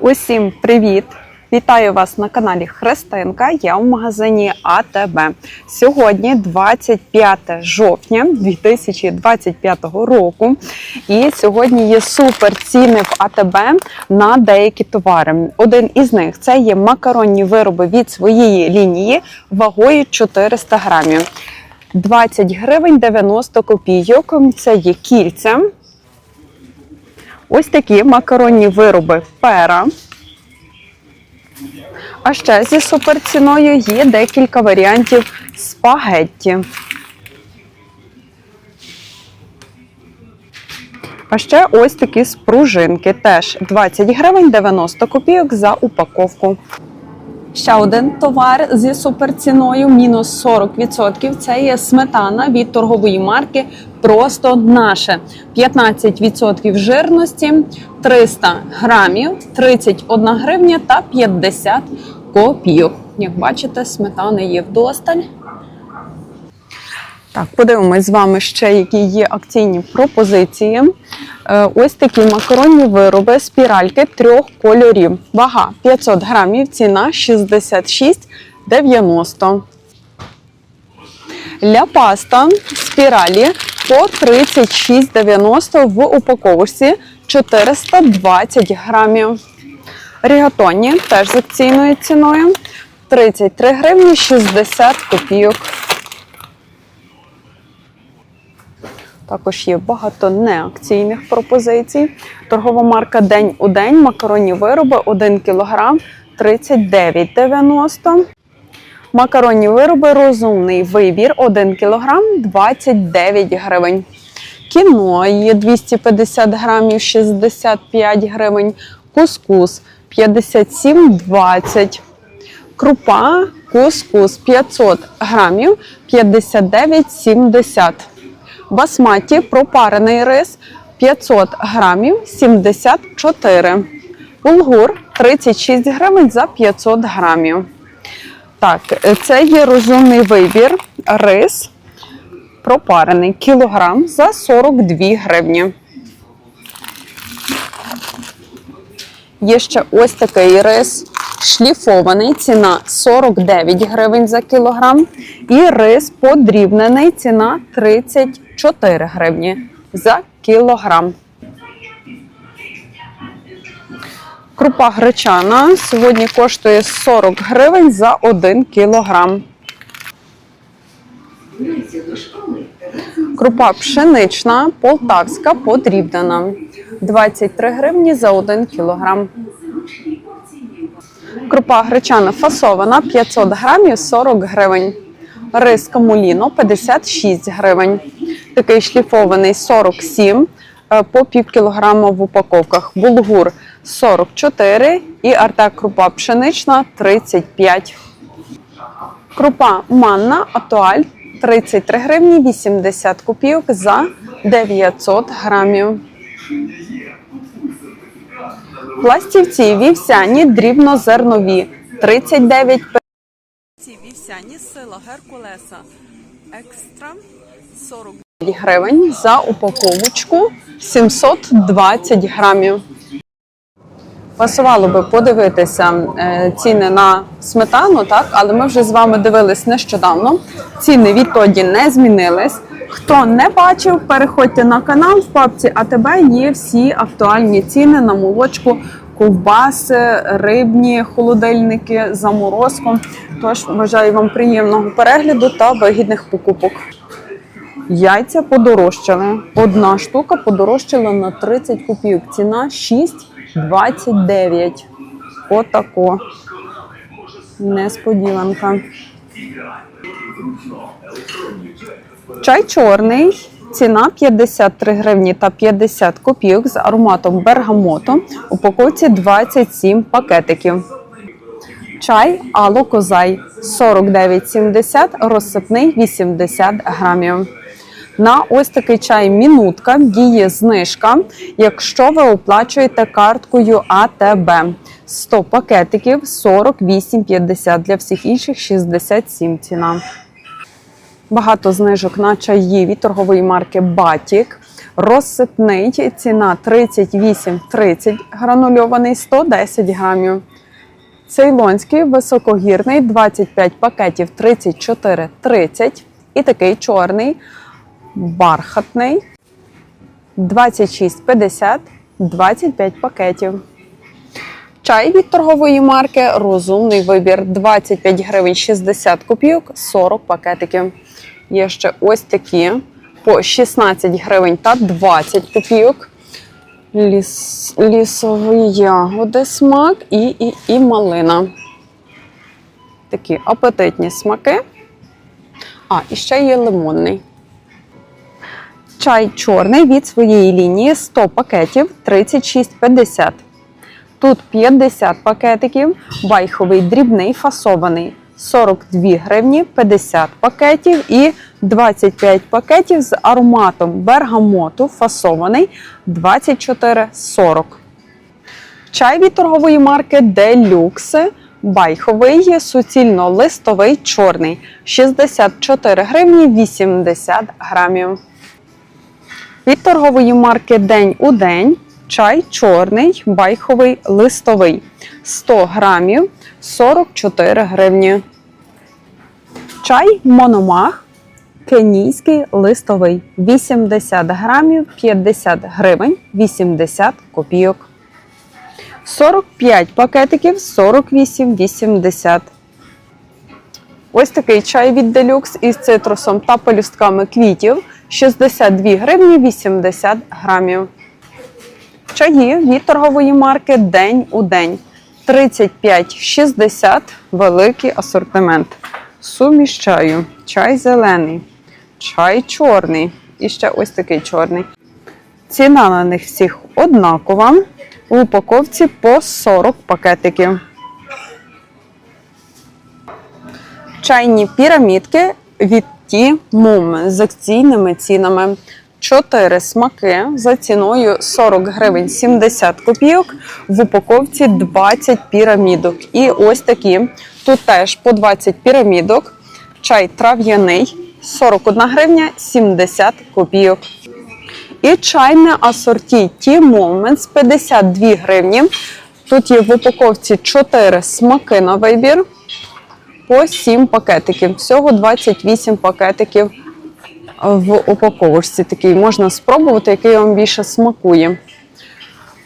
Усім привіт! Вітаю вас на каналі Христинка. Я в магазині АТБ. Сьогодні 25 жовтня 2025 року. І сьогодні є супер ціни в АТБ на деякі товари. Один із них це є макаронні вироби від своєї лінії вагою 400 грамів. 20 гривень 90 копійок. Це є кільця. Ось такі макаронні вироби пера. А ще зі суперціною є декілька варіантів спагетті. А ще ось такі спружинки. Теж 20 гривень 90 копійок за упаковку. Ще один товар зі суперціною мінус 40%. Це є сметана від торгової марки Просто наше 15% жирності, 300 грамів, 31 гривня та 50 копійок. Як бачите, сметани є вдосталь. Так, подивимось з вами ще, які є акційні пропозиції. Е, Ось такі макаронні вироби, спіральки трьох кольорів. Вага 500 грамів, ціна 66,90. Ля паста спіралі по 36,90 в упаковці 420 грамів. Рігатоні теж з акційною ціною 33 гривні 60 копійок. Також є багато неакційних пропозицій. Торгова марка День у день, макаронні вироби 1 кг 39,90. Макаронні вироби розумний вибір 1 кг 29 гривень. Кіно є 250 грамів 65 гривень. Кускус 57,20. Крупа кускус 500 грамів 59,70. Басматі пропарений рис 500 грамів 74. Булгур 36 гривень за 500 грамів. Так, це є розумний вибір. Рис пропарений кілограм за 42 гривні. Є ще ось такий рис шліфований, ціна 49 гривень за кілограм. І рис подрібнений, ціна 34 гривні за кілограм. Крупа гречана сьогодні коштує 40 гривень за 1 кілограм. Крупа пшенична, полтавська, подрібнена. 23 гривні за 1 кілограм. Крупа гречана фасована 500 грамів 40 гривень. Рис камуліно 56 гривень. Такий шліфований 47 е, по пів кілограма в упаковках. Булгур 44 і артек крупа пшенична 35. Крупа манна атуаль 33 гривні 80 копійок за 900 грамів. Пластівці вівсяні дрібнозернові 39 ці вівсяні сила Геркулеса екстра 40 гривень за упаковочку 720 грамів. Пасувало би подивитися е, ціни на сметану, так, але ми вже з вами дивились нещодавно. Ціни відтоді не змінились. Хто не бачив, переходьте на канал в папці АТБ є всі актуальні ціни на молочку, ковбаси, рибні холодильники, заморозку. Тож бажаю вам приємного перегляду та вигідних покупок. Яйця подорожчали. Одна штука подорожчала на 30 копійок. Ціна 6,29. Отако. Несподіванка. Чай чорний. Ціна 53 гривні та 50 копійок з ароматом бергамото. У упаковці 27 пакетиків. Чай Ало Козай 49,70, розсипний 80 грамів. На ось такий чай мінутка діє знижка, якщо ви оплачуєте карткою АТБ. 100 пакетиків 48,50, для всіх інших 67 ціна. Багато знижок на чаї від торгової марки Батік. Розсипний ціна 38,30 гранульований 110 грамів. Цейлонський високогірний 25 пакетів 34,30. І такий чорний бархатний 26,50 25 пакетів. Чай від торгової марки Розумний вибір 25 гривень 60 копійок, 40 пакетиків. Є ще ось такі по 16 гривень та 20 копійок. Ліс, лісові ягоди смак і, і, і малина. Такі апетитні смаки. А, і ще є лимонний. Чай чорний від своєї лінії 100 пакетів 36,50. Тут 50 пакетиків, байховий дрібний фасований 42 гривні, 50 пакетів і 25 пакетів з ароматом бергамоту фасований 24,40. Чай від торгової марки Deluxe байховий суцільно-листовий чорний 64 гривні 80 грамів. Від торгової марки День у день чай чорний, байховий, листовий 100 грамів 44 гривні. Чай Мономах кенійський листовий 80 грамів 50 гривень 80 копійок. 45 пакетиків 48,80. Ось такий чай від Делюкс із цитрусом та пелюстками квітів 62 гривні 80 грамів. Чаї від торгової марки День у день 35,60 великий асортимент. Суміш чаю, чай зелений, чай чорний і ще ось такий чорний. Ціна на них всіх однакова. У упаковці по 40 пакетиків. Чайні пірамідки від Ті Мум з акційними цінами. 4 смаки за ціною 40 гривень 70 копійок. В упаковці 20 пірамідок. І ось такі. Тут теж по 20 пірамідок. Чай трав'яний 41 гривня 70 копійок. І чайне асорті Tea Moments 52 гривні. Тут є в упаковці 4 смаки на вибір по 7 пакетиків. Всього 28 пакетиків в упаковочці. Такий можна спробувати, який вам більше смакує.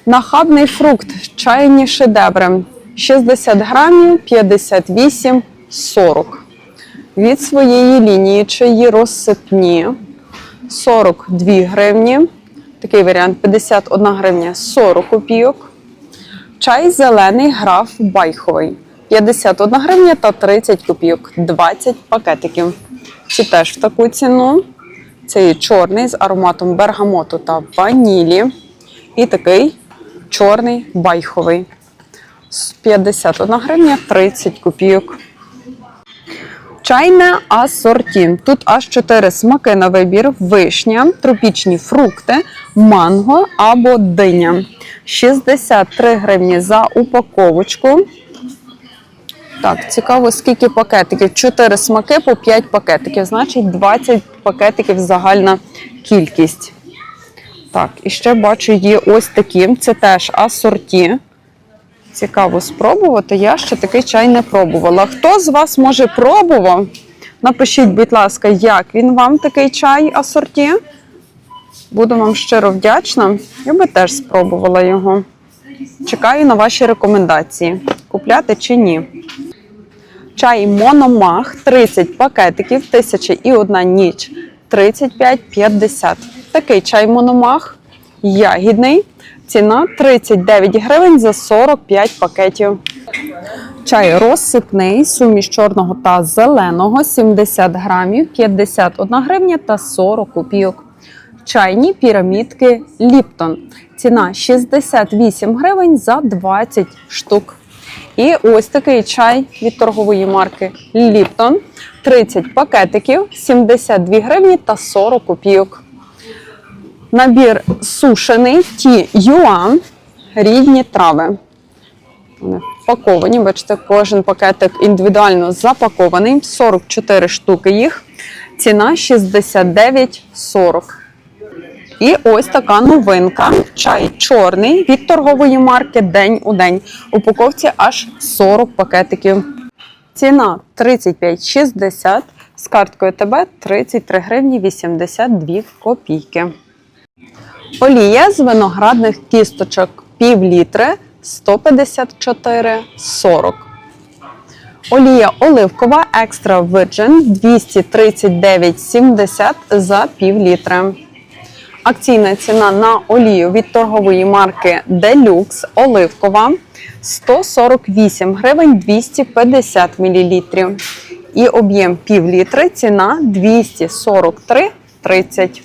Нахабний фрукт, чайні шедеври 60 грамів 58 40. Від своєї лінії чаї розсипні 42 гривні. Такий варіант 51 гривня 40 копійок. Чай зелений граф байховий 51 гривня та 30 копійок, 20 пакетиків. Чи теж в таку ціну. Це є чорний з ароматом бергамоту та ванілі. І такий чорний байховий. 51 гривня 30 копійок. Чайне асорті. Тут аж 4 смаки на вибір: вишня, тропічні фрукти, манго або диня. 63 гривні за упаковочку. Так, цікаво, скільки пакетиків. 4 смаки по 5 пакетиків. Значить, 20 пакетиків загальна кількість. Так, і ще бачу, є ось такі. Це теж асорті. Цікаво спробувати. Я ще такий чай не пробувала. Хто з вас може пробував? Напишіть, будь ласка, як він вам такий чай асорті. Буду вам щиро вдячна. Я би теж спробувала його. Чекаю на ваші рекомендації. Купляти чи ні. Чай Мономах 30 пакетиків, 1001 ніч 35,50. Такий чай Мономах ягідний. Ціна 39 гривень за 45 пакетів. Чай розсипний, суміш чорного та зеленого 70 грамів, 51 гривня та 40 копійок. Чайні пірамідки Ліптон. Ціна 68 гривень за 20 штук. І ось такий чай від торгової марки Ліптон. 30 пакетиків, 72 гривні та 40 копійок. Набір сушений Ті Юан. Рідні трави. Вони впаковані. Бачите, кожен пакетик індивідуально запакований. 44 штуки їх. Ціна 69,40. І ось така новинка. Чай чорний від торгової марки День у день. Упаковці аж 40 пакетиків. Ціна 35,60 з карткою ТБ 33 гривні 82 копійки. Олія з виноградних кісточок пів літри 154,40. Олія оливкова Extra Virgin 239,70 за пів літра. Акційна ціна на олію від торгової марки Deluxe оливкова 148 гривень 250 мл. І об'єм пів літри ціна 243,30.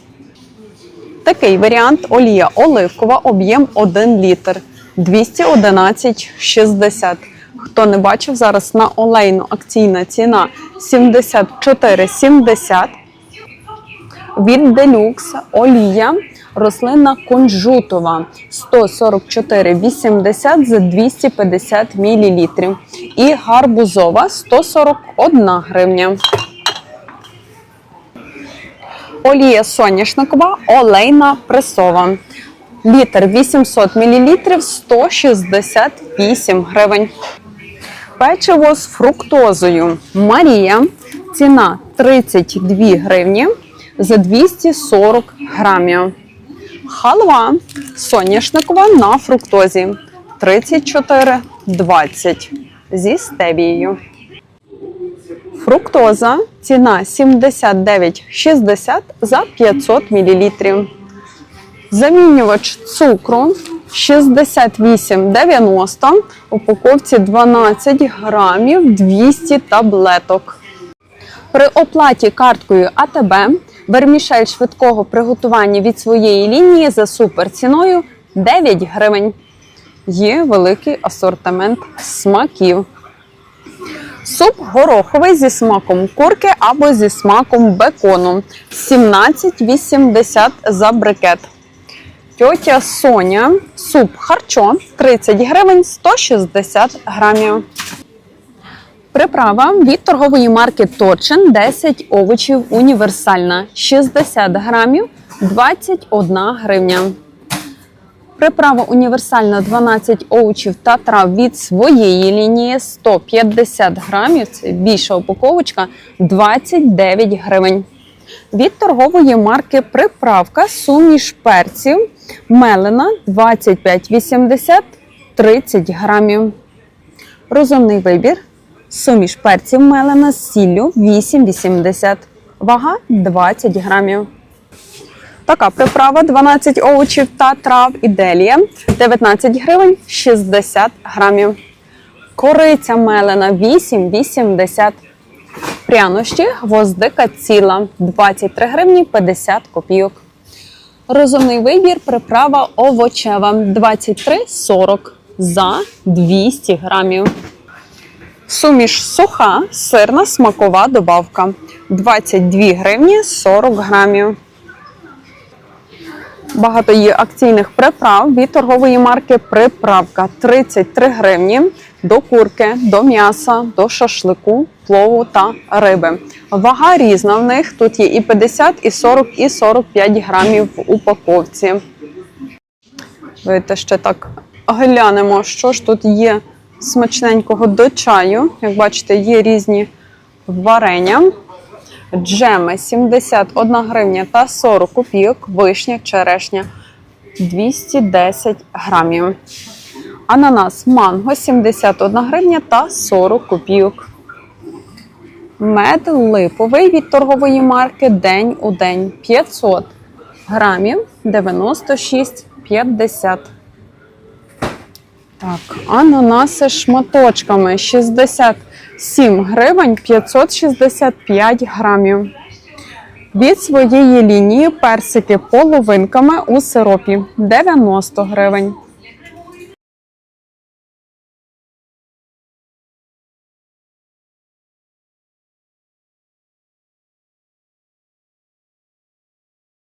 Такий варіант олія оливкова, об'єм 1 літр 211,60. Хто не бачив, зараз на олейну акційна ціна 74,70. Від Deluxe олія рослинна кунжутова 144,80 за 250 мл. І гарбузова 141 гривня. Олія соняшникова, олейна пресова. Літр 800 мл 168 гривень. Печиво з фруктозою. Марія. Ціна 32 гривні за 240 грамів. Халва соняшникова на фруктозі 34,20 зі стевією. Фруктоза ціна 79,60 за 500 мл. Замінювач цукру 68,90, упаковці 12 грамів 200 таблеток. При оплаті карткою АТБ вермішель швидкого приготування від своєї лінії за суперціною 9 гривень. Є великий асортимент смаків. Суп гороховий зі смаком курки або зі смаком бекону 17,80 за брикет. Тьотя Соня, суп харчо 30 гривень 160 грамів. Приправа від торгової марки Точин 10 овочів універсальна 60 грамів 21 гривня. Приправа універсальна 12 овочів та трав від своєї лінії 150 грамів. Це більша упаковочка 29 гривень. Від торгової марки приправка суміш перців мелена 25,80 30 грамів. Розумний вибір. Суміш перців мелена з сіллю 8,80. Вага 20 грамів. Така приправа 12 овочів та трав іделія 19 гривень 60 грамів. Кориця мелена 8,80. Прянощі гвоздика ціла 23 гривні 50 копійок. Розумний вибір приправа овочева 23,40 за 200 грамів. Суміш суха, сирна смакова добавка 22 гривні 40 грамів. Багато є акційних приправ від торгової марки Приправка 33 гривні до курки, до м'яса, до шашлику, плову та риби. Вага різна в них. Тут є і 50, і 40, і 45 грамів в упаковці. Давайте ще так глянемо, що ж тут є смачненького до чаю. Як бачите, є різні варення. Джеми 71 гривня та 40 копійок, вишня, черешня 210 грамів. Ананас манго 71 гривня та 40 копійок. Мед липовий від торгової марки День у день 500 грамів 96,50. Так, ананаси шматочками 67 гривень 565 грамів. Від своєї лінії персики половинками у сиропі 90 гривень.